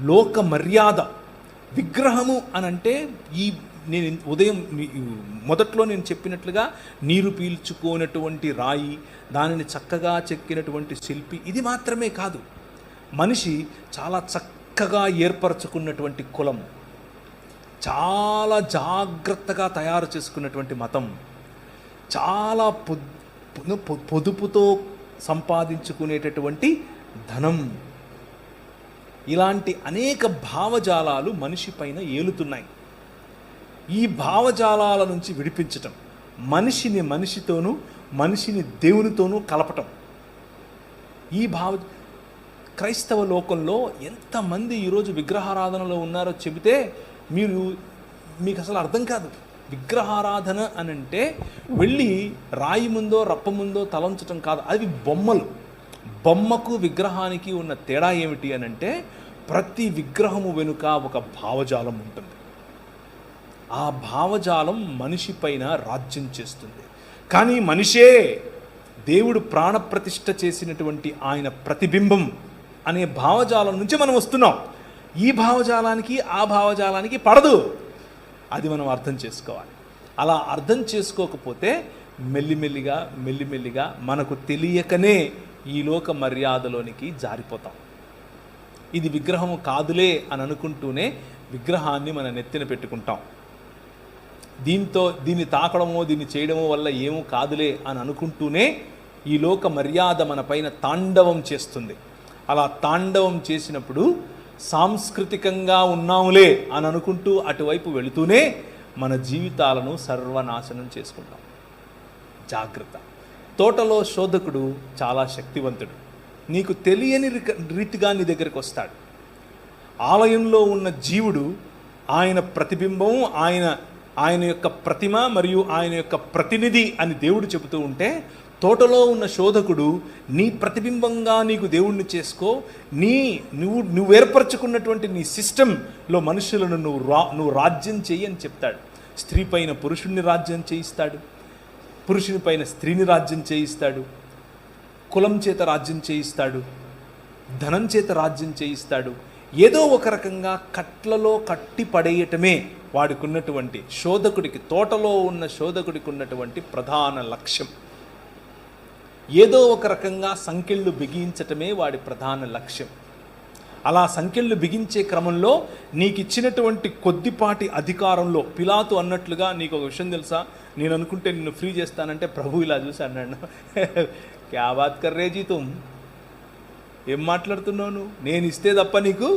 లోక మర్యాద విగ్రహము అని అంటే ఈ నేను ఉదయం మొదట్లో నేను చెప్పినట్లుగా నీరు పీల్చుకోనటువంటి రాయి దానిని చక్కగా చెక్కినటువంటి శిల్పి ఇది మాత్రమే కాదు. మనిషి చాలా చక్కగా ఏర్పరచుకున్నటువంటి కులం చాలా జాగ్రత్తగా తయారు చేసుకున్నటువంటి మతం చాలా పొ- పొదుపుతో సంపాదించుకునేటటువంటి ధనం. ఇలాంటి అనేక భావజాలాలు మనిషి పైన ఏలుతున్నాయి. ఈ భావజాలాల నుంచి విడిపించటం మనిషిని మనిషితోనూ మనిషిని దేవునితోనూ కలపటం. ఈ భావ క్రైస్తవ లోకంలో ఎంతమంది ఈరోజు విగ్రహారాధనలో ఉన్నారో చెబితే మీరు మీకు అసలు అర్థం కాదు. విగ్రహారాధన అని అంటే వెళ్ళి రాయి ముందో రప్ప ముందో తలంచటం కాదు. అవి బొమ్మలు. బొమ్మకు విగ్రహానికి ఉన్న తేడా ఏమిటి అని అంటే ప్రతి విగ్రహము వెనుక ఒక భావజాలం ఉంటుంది. ఆ భావజాలం మనిషి పైన రాజ్యం చేస్తుంది. కానీ మనిషే దేవుడు ప్రాణప్రతిష్ఠ చేసినటువంటి ఆయన ప్రతిబింబం అనే భావజాలం నుంచి మనం వస్తున్నాం. ఈ భావజాలానికి ఆ భావజాలానికి పడదు. అది మనం అర్థం చేసుకోవాలి. అలా అర్థం చేసుకోకపోతే మెల్లిమెల్లిగా మెల్లిమెల్లిగా మనకు తెలియకనే ఈ లోక మర్యాదలోనికి జారిపోతాం. ఇది విగ్రహం కాదులే అని అనుకుంటూనే విగ్రహాన్ని మన నెత్తిన పెట్టుకుంటాం. దీంతో దీన్ని తాకడమో దీన్ని చేయడమో వల్ల ఏమో కాదులే అని అనుకుంటూనే ఈ లోక మర్యాద మన పైన తాండవం చేస్తుంది. అలా తాండవం చేసినప్పుడు సాంస్కృతికంగా ఉన్నాములే అని అనుకుంటూ అటువైపు వెళుతూనే మన జీవితాలను సర్వనాశనం చేసుకుంటాం. జాగ్రత్త. తోటలో శోధకుడు చాలా శక్తివంతుడు. నీకు తెలియని రీతిగా నీ దగ్గరికి వస్తాడు. ఆలయంలో ఉన్న జీవుడు ఆయన ప్రతిబింబం ఆయన ఆయన యొక్క ప్రతిమ మరియు ఆయన యొక్క ప్రతినిధి అని దేవుడు చెబుతూ ఉంటే తోటలో ఉన్న శోధకుడు నీ ప్రతిబింబంగా నీకు దేవుణ్ణి చేసుకో నీ నువ్వు నువ్వు ఏర్పరచుకున్నటువంటి నీ సిస్టంలో మనుషులను నువ్వు రా నువ్వు రాజ్యం చెయ్యి అని చెప్తాడు. స్త్రీ పైన పురుషుణ్ణి రాజ్యం చేయిస్తాడు. పురుషుని పైన స్త్రీని రాజ్యం చేయిస్తాడు. కులం చేత రాజ్యం చేయిస్తాడు. ధనం చేత రాజ్యం చేయిస్తాడు. ఏదో ఒక రకంగా కట్లలో కట్టి పడేయటమే వాడికి ఉన్నటువంటి శోధకుడికి తోటలో ఉన్న శోధకుడికి ఉన్నటువంటి ప్రధాన లక్ష్యం. ఏదో ఒక రకంగా సంఖ్యలు బిగించటమే వాడి ప్రధాన లక్ష్యం. అలా సంఖ్యలు బిగించే క్రమంలో నీకు ఇచ్చినటువంటి కొద్దిపాటి అధికారంలో పిలాతు అన్నట్లుగా నీకు ఒక విషయం తెలుసా? నేను అనుకుంటే నిన్ను ఫ్రీ చేస్తానంటే ప్రభు ఇలా చూసి అన్నాడు. క్యా బాత్ కర్రే జీతం? ఏం మాట్లాడుతున్నావు నువ్వు? నేను ఇస్తే తప్ప నీకు